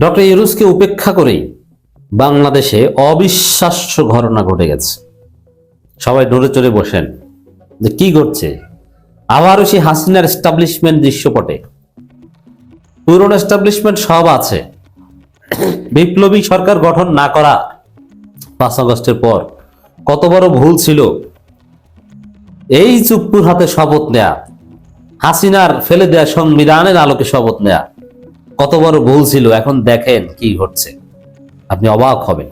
Doctor ইউরুসকে উপেক্ষা করেই বাংলাদেশে অবিশ্বাস্য ঘটনা ঘটে গেছে। সবাই নড়ে চড়ে বসেন যে কি ঘটছে। আবারও সেই হাসিনার এস্টাবলিশমেন্ট দৃশ্যপটে। পুরনো এস্টাবলিশমেন্ট সব আছে। বিপ্লবী সরকার গঠন না করা পাঁচ আগস্টের পর কত বড় ভুল ছিল। এই চুপ্পুর হাতে শপথ নেয়া, হাসিনার ফেলে দেয়া সংবিধানের আলোকে শপথ নেয়া কত বড় ভুল ছিল, এখন দেখেন কি ঘটছে। আপনি অবাক হবেন।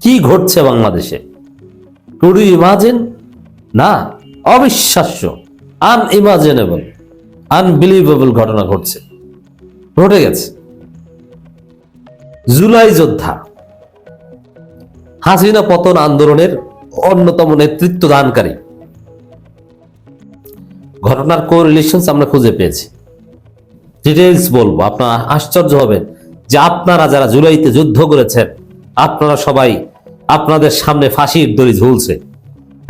কি ঘটছে বাংলাদেশে? টু ডু ইমাজিন না, অবিশ্বাস্য আনইমাজিনেবল আনবিলিভেবল ঘটনা ঘটছে। ঘটে গেছে। জুলাই যোদ্ধা, হাসিনা পতন আন্দোলনের অন্যতম নেতৃত্ব দানকারী ঘটনার কোরিলেশনস আমরা খুঁজে পেয়েছি। ডিটেলস বলব, আপনারা আশ্চর্য হবেন যে আপনারা যারা জুলাইতে যুদ্ধ করেছেন, আপনারা সবাই আপনাদের সামনে ফাঁসির দড়ি ঝুলছে,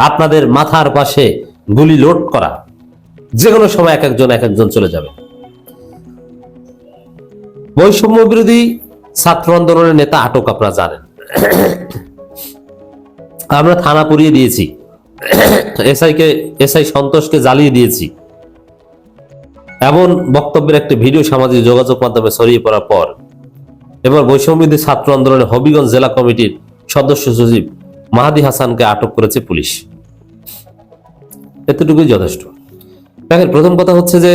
আপনাদের মাথার পাশে গুলি লোড করা যে কোনো সময় এক একজন এক একজন চলে যাবে। বৈষম্য বিরোধী ছাত্র আন্দোলনের নেতা আটক আপনারা জানেন। আমরা থানা পুড়িয়ে দিয়েছি। এসআই কে এসআই সন্তোষকে জ্বালিয়ে দিয়েছি। এমন বক্তব্যের একটি ভিডিও সামাজিক যোগাযোগ মাধ্যমে ছড়িয়ে পড়ার পর, এবার বৈষম্যবিধি ছাত্র আন্দোলনের হবিগঞ্জ জেলা কমিটির সদস্য সচিব মাহাদি হাসানকে আটক করেছে পুলিশ। এতটুকুই যথেষ্ট। দেখেন, প্রথম কথা হচ্ছে যে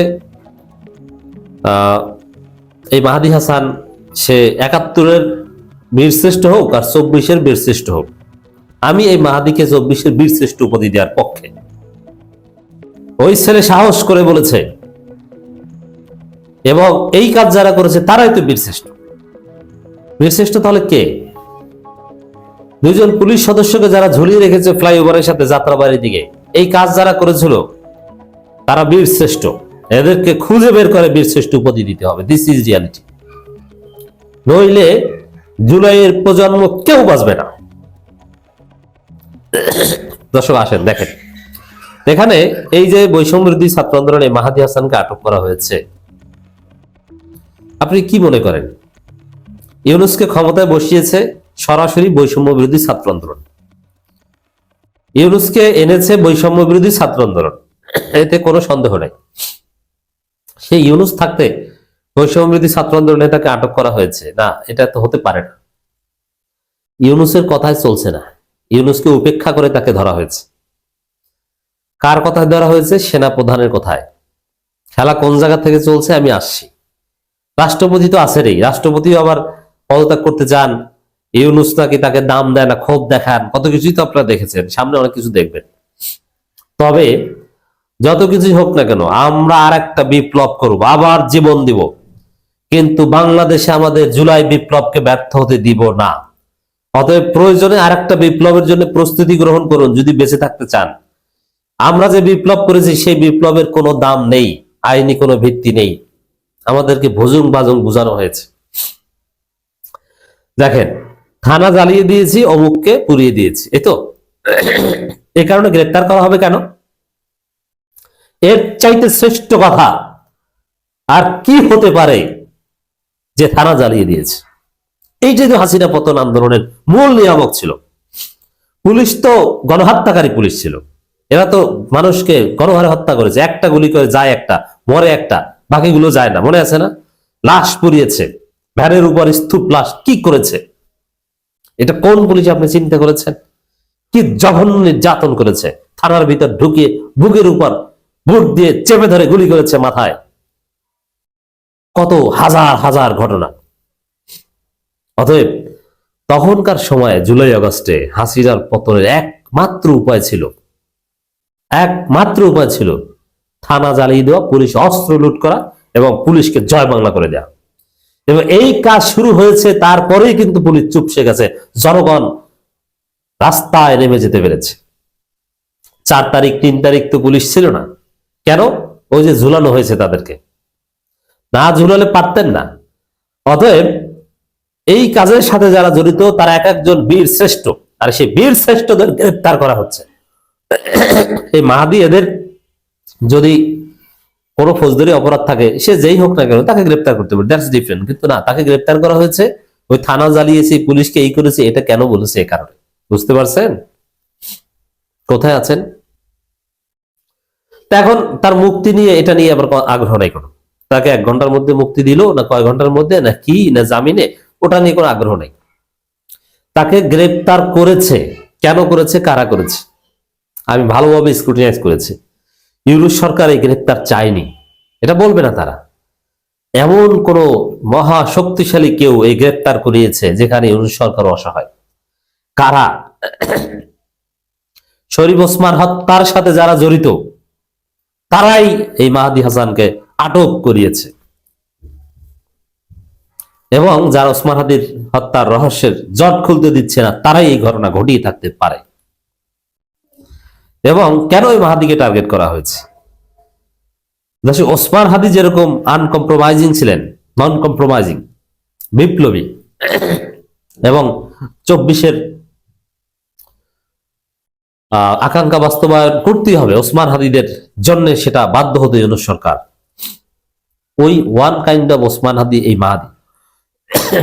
এই মাহাদি হাসান, সে একাত্তরের বীরশ্রেষ্ঠ হোক আর চব্বিশের বীরশ্রেষ্ঠ হোক। আমি এই মাহাদিকে চব্বিশের বীরশ্রেষ্ঠ উপাধি দেওয়ার পক্ষে। ওই ছেলে সাহস করে বলেছে এবং এই কাজ যারা করেছে, তারাই তো বীরশ্রেষ্ঠ বীরশ্রেষ্ঠ তাহলে কে? দুজন পুলিশ সদস্যকে যারা ঝুলিয়ে রেখেছে ফ্লাইওভারের সাথে যাত্রাবাড়ির দিকে, এই কাজ যারা করেছিল, তারা বীরশ্রেষ্ঠ এদেরকে খুঁজে বের করে বীরশ্রেষ্ঠ উপাধি দিতে হবে। দিস ইজ রিয়ালিটি নইলে জুলাইয়ের প্রজন্ম কেউ বাঁচবে না। দর্শক, আসেন, দেখেন। এখানে এই যে বৈষম্যবিরোধী ছাত্র আন্দোলনে মাহাদি হাসানকে আটক করা হয়েছে আপনি কি মনে করেন? ইউনুসকে ক্ষমতায় বসিয়েছে সরাসরি বৈষম্য বিরোধী ছাত্র আন্দোলন। ইউনুসকে এনেছে বৈষম্য বিরোধী ছাত্র আন্দোলন। এতে কোনো সন্দেহ নাই। সেই ইউনুস থাকতে বৈষম্য বিরোধী ছাত্র আন্দোলনে তাকে আটক করা হয়েছে। না, এটা তো হতে পারে না। ইউনুসের কথায় চলছে না। ইউনুসকে উপেক্ষা করে তাকে ধরা হয়েছে। কার কথায় ধরা হয়েছে? সেনা প্রধানের কথায়। খেলা কোন জায়গা থেকে চলছে? আমি আসছি। রাষ্ট্রপতি তো আছে রে রাষ্ট্রপতিও আবার পদত্যাগ করতে যান ইউনুস নাকি তাকে দাম দেয় না, ক্ষোভ দেখান। কত কিছুই তো আপনারা দেখেছেন। সামনে অনেক কিছু দেখবেন। তবে যত কিছুই হোক না কেন, আমরা আর একটা বিপ্লব করব, আবার জীবন দিব। কিন্তু বাংলাদেশে আমাদের জুলাই বিপ্লবকে ব্যর্থ হতে দিব না। অতএব প্রয়োজনে আর একটা বিপ্লবের জন্য প্রস্তুতি গ্রহণ করুন, যদি বেঁচে থাকতে চান। আমরা যে বিপ্লব করেছি, সেই বিপ্লবের কোনো দাম নেই, আইনি কোনো ভিত্তি নেই। আমাদেরকে ভুজুং বাজুং বোঝানো হয়েছে। দেখেন, থানা জ্বালিয়ে দিয়েছি, অমুককে পুড়িয়ে দিয়েছি, এই তো? এ কারণে গ্রেপ্তার করা হবে কেন? এর চাইতে শ্রেষ্ঠ কথা আর কি হতে পারে যে থানা জ্বালিয়ে দিয়েছে? এইটাই তো হাসিনা পতন আন্দোলনের মূল নিয়ামক ছিল। পুলিশ তো গণহত্যাকারী পুলিশ ছিল। এরা তো মানুষকে গণহারে হত্যা করেছে। একটা গুলি করে যায় একটা, মরে একটা। বাকিগুলো যায় না, মনে আছে না? লাশ পুড়িয়েছে, ভ্যানের উপর স্তূপ লাশ কি করেছে? এটা কোন পুলিশ আপনি চিন্তা করেছেন? কি জঘন্য নির্যাতন করেছে? থানার ভিতর ঢুকিয়ে বুকের উপর বুট দিয়ে চেপে ধরে গুলি করেছে মাথায়। কত হাজার হাজার ঘটনা। অতএব তখনকার সময়ে জুলাই আগস্টে হাসিরার পতনের একমাত্র উপায় ছিল, একমাত্র উপায় ছিল থানা জ্বালিয়ে দেওয়া, পুলিশ অস্ত্র লুট করা এবং পুলিশকে জয় বাংলা করে দেওয়া এবং এই কাজ শুরু হয়েছে, তারপরেই কিন্তু পুলিশ চুপ চুপসে গেছে। জনগণ রাস্তায় নেমে যেতে পেরেছে। চার তারিখ, তিন তারিখ তো পুলিশ ছিল না। কেন? ওই যে ঝুলানো হয়েছে তাদেরকে। না ঝুলালে পারতেন না। অতএব এই কাজের সাথে যারা জড়িত, তারা এক একজন বীর শ্রেষ্ঠ। আর সেই বীর শ্রেষ্ঠদের গ্রেপ্তার করা হচ্ছে। এই মাহাদি এদের যদি কোনো ফৌজদারি অপরাধ থাকে, সে যেই হোক না কেন তাকে গ্রেপ্তার করতে পারে। দ্যাটস ডিফারেন্ট কিন্তু না, তাকে গ্রেপ্তার করা হয়েছে, ওই থানা জ্বালিয়েছে, পুলিশকে এই করেছে, এটা কেন বলেছে এ কারণে? বুঝতে পারছেন? কোথায় আছেন? তা এখন তার মুক্তি নিয়ে এটা নিয়ে আবার আগ্রহ নাই কোনো। তাকে এক ঘণ্টার মধ্যে মুক্তি দিল, না কয় ঘণ্টার মধ্যে, না কি, না জামিনে, ওটা নিয়ে কোনো আগ্রহ নেই। তাকে গ্রেপ্তার করেছে। কেন করেছে? কারা করেছে? আমি ভালোভাবে স্ক্রুটিনাইজ করেছি। ইউরোপ সরকার এই গ্রেপ্তার চায়নি। এটা বলবে না তারা। এমন কোন মহা শক্তিশালী কেউ এই গ্রেপ্তার করিয়েছে যেখানে ইউরোপ সরকার অসহায়। কারা? শরীফ ওসমান হত্যার সাথে যারা জড়িত, তারাই এই মাহাদি হাসানকে আটক করিয়েছে। এবং যারা ওসমান হাদির হত্যার রহস্যের জট খুলতে দিচ্ছে না, তারাই এই ঘটনা ঘটিয়ে থাকতে পারে। এবং কেন এই মাহাদিকে টার্গেট করা হয়েছে? দেশে ওসমান হাদি যেরকম আনকম্প্রোমাইজিং ছিলেন নন কম্প্রোমাইজিং বিপ্লবী, এবং চব্বিশের আকাঙ্ক্ষা বাস্তবায়ন করতেই হবে ওসমান হাদিদের জন্য সেটা বাধ্য হতে জন্য সরকার। ওই one kind of Osman Hadi, এই মাহাদি।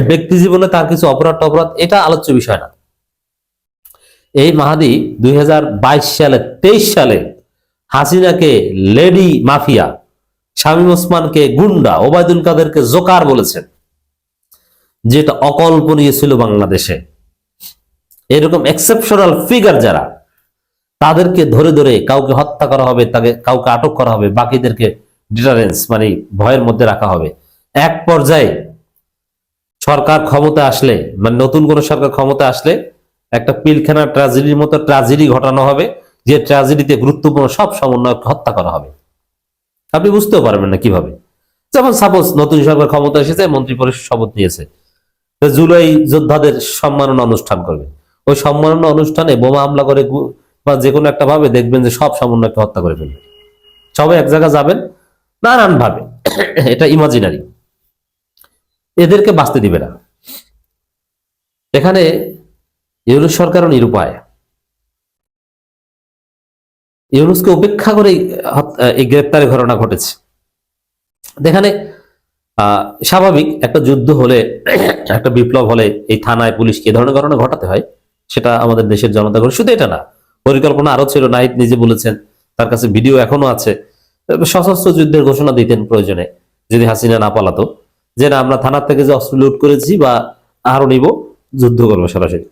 ব্যক্তি জীবনে তার কিছু অপরাধ অপরাধ এটা আলোচ্য বিষয় না। এই মাহাদি দুই হাজার বাইশ সালে, তেইশ সালে হাসিনাকে লেডি মাফিয়া, শামীম ওসমানকে গুন্ডা, ওবায়দুল কাদেরকে জোকার বলেছেন, যেটা অকল্পনীয় ছিল বাংলাদেশে। এরকম এক্সেপশনাল ফিগার যারা, তাদেরকে ধরে ধরে কাউকে হত্যা করা হবে, তাকে কাউকে আটক করা হবে, বাকিদেরকে ডিটারেন্স মানে ভয়ের মধ্যে রাখা হবে। এক পর্যায়ে সরকার ক্ষমতা আসলে মানে নতুন কোন সরকার ক্ষমতা আসলে একটা পিলখানা ট্রাজেডির মতো ট্রাজেডি ঘটানো হবে, যে ট্রাজেডিতে গুরুত্বপূর্ণ সব সমন্বয়ক হত্যা করা হবে। আপনি বুঝতেও পারবেন না কীভাবে। যেমন সাপোজ নতুন সরকার ক্ষমতা এসেছে, মন্ত্রী পরিষদ শপথ নিয়েছে। জুলাই যোদ্ধাদের সম্মাননা অনুষ্ঠান করবে। ওই সম্মাননা অনুষ্ঠানে বোমা হামলা করে বা যে কোনো একটা ভাবে দেখবেন যে সব সমন্বয়কে হত্যা করে ফেলবে। সবাই এক জায়গায় যাবেন নানান ভাবে এটা ইমাজিনারি এদেরকে বাঁচতে দিবে না। এখানে ইউনুস সরকারও নিরুপায়। ইউনুসকে উপেক্ষা করে এই গ্রেপ্তারের ঘটনা ঘটেছে। আহ, স্বাভাবিক একটা যুদ্ধ হলে একটা বিপ্লব হলে এই থানায় পুলিশকে এই ধরনের ঘটনা ঘটাতে হয় সেটা আমাদের দেশের জনতা করে। শুধু এটা না পরিকল্পনা আরও ছিল নাহিদ নিজে বলেছেন তার কাছে ভিডিও এখনও আছে। সশস্ত্র যুদ্ধের ঘোষণা দিতেন প্রয়োজনে যদি হাসিনা না পালাতো যে না আমরা থানার থেকে যে অস্ত্র লুট করেছি বা আরও নিব যুদ্ধ করব সরাসরি।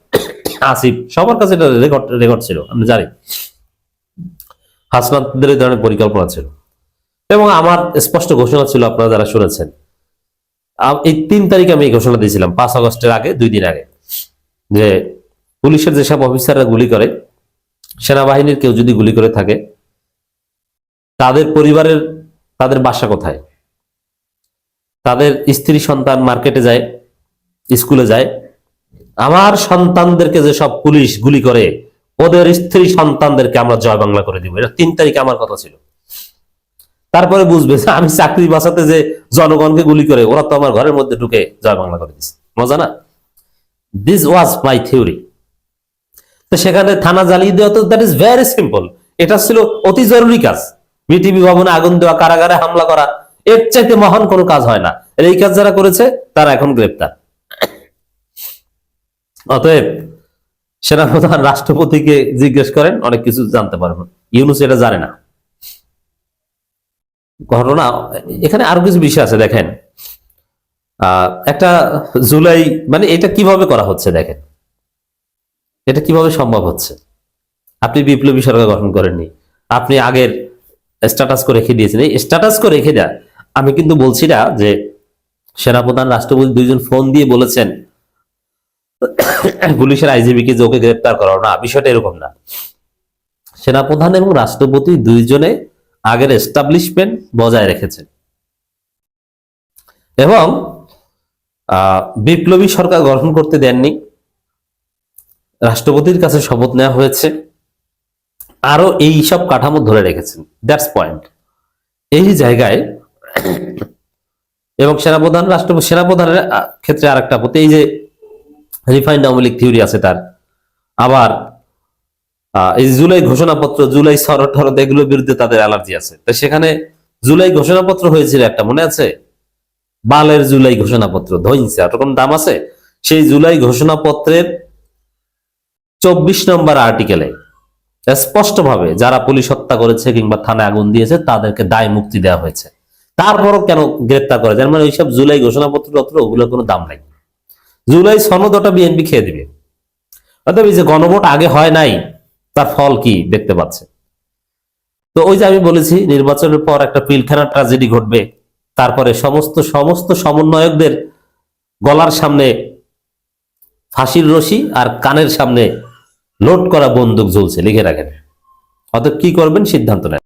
আসিফ, সবার কাছে এটা রেকর্ড রেকর্ড ছিল আমি জানি। হাসনাতদের এই ধরনের পরিকল্পনা ছিল। এবং আমার স্পষ্ট ঘোষণা ছিল, আপনারা যারা শুনেছেন। এই তিন তারিখে আমি এই ঘোষণা দিয়েছিলাম, পাঁচ আগস্টের আগে, দুই দিন আগে। যে পুলিশের যেসব অফিসাররা গুলি করে, সেনাবাহিনীর কেউ যদি গুলি করে থাকে, তাদের পরিবারের, তাদের বাসা কোথায়? তাদের স্ত্রী সন্তান মার্কেটে যায়, স্কুলে যায় আমার সন্তানদেরকে যে সব পুলিশ গুলি করে, ওদের স্ত্রী সন্তানদেরকে আমরা জয় বাংলা করে দিব। এটা তিন তারিখে আমার কথা ছিল। তারপরে বুঝবে আমি চাকরি বাঁচাতে যে জনগণকে গুলি করে, ওরা তো আমার ঘরের মধ্যে ঢুকে জয় বাংলা করে দিচ্ছে মজা না? দিস ওয়াজ মাই থিওরি তো সেখানে থানা জ্বালিয়ে দেওয়া তো দ্যাট ইজ ভেরি সিম্পল এটা ছিল অতি জরুরি কাজ। বিটিভি ভবনে আগুন দেওয়া, কারাগারে হামলা করা, এর চাইতে মহান কোনো কাজ হয় না। এই কাজ যারা করেছে, তারা এখন গ্রেপ্তার। অতএব সেনাপ্রধান রাষ্ট্রপতিকে জিজ্ঞেস করেন, অনেক কিছু জানতে পারবেন ইউনুস এটা জানে না। ঘটনা, এখানে আরও কিছু বিষয় আছে, দেখেন। একটা জুলাই মানে এটা কীভাবে করা হচ্ছে, দেখেন। এটা কীভাবে সম্ভব হচ্ছে? আপনি বিপ্লবী সরকার গঠন করেননি। আপনি আগের স্ট্যাটাস করে রেখে দিয়েছেন। এই স্ট্যাটাস করে রেখে দেয়া, আমি কিন্তু বলছি না যে সেনাপ্রধান, রাষ্ট্রপতি দুইজন ফোন দিয়ে বলেছেন পুলিশের আইজিবি কে যে ওকে গ্রেপ্তার করা না, বিষয়টা এরকম না। সেনাপ্রধান এবং রাষ্ট্রপতি দুইজনে আগের এস্টাবলিশমেন্ট বজায় রেখেছেন। এবং বিপ্লবী সরকার গঠন করতে দেননি। রাষ্ট্রপতির কাছে শপথ নেওয়া হয়েছে। আরও এই সব কাঠামো ধরে রেখেছেন। দ্যাটস পয়েন্ট এই জায়গায় এবং সেনাপ্রধান, রাষ্ট্রপতি, সেনাপ্রধানের ক্ষেত্রে আরেকটা আপত্তি, এই যে রিফাইন্ড আওয়ামী থিওরি আছে তার। আবার এই জুলাই ঘোষণাপত্র, জুলাই সরট হরত এগুলোর বিরুদ্ধে তাদের অ্যালার্জি আছে। তো সেখানে জুলাই ঘোষণাপত্র হয়েছিল একটা, মনে আছে? বালের জুলাই ঘোষণাপত্র, ধইনছে। কোন দাম আছে? সেই জুলাই ঘোষণাপত্রের চব্বিশ নম্বর আর্টিকেলে স্পষ্টভাবে যারা পুলিশ হত্যা করেছে কিংবা থানায় আগুন দিয়েছে, তাদেরকে দায় মুক্তি দেওয়া হয়েছে। তারপরও কেন গ্রেপ্তার করা যায়? মানে ওইসব জুলাই ঘোষণাপত্র পত্র ওগুলোর কোনো দাম নাই। জুলাই সনদ ওটা বিএনপি খেয়ে দিবে। অর্থাৎ এই যে গণভোট আগে হয় নাই, তার ফল কি দেখতে পাচ্ছে? তো ওই যে আমি বলেছি, নির্বাচনের পর একটা পিলখানা ট্রাজেডি ঘটবে, তারপরে সমস্ত সমস্ত সমন্বয়কদের গলার সামনে ফাঁসির রশি আর কানের সামনে লোড করা বন্দুক ঝুলছে লিখে রাখেন। অতএব কি করবেন? সিদ্ধান্ত নেন।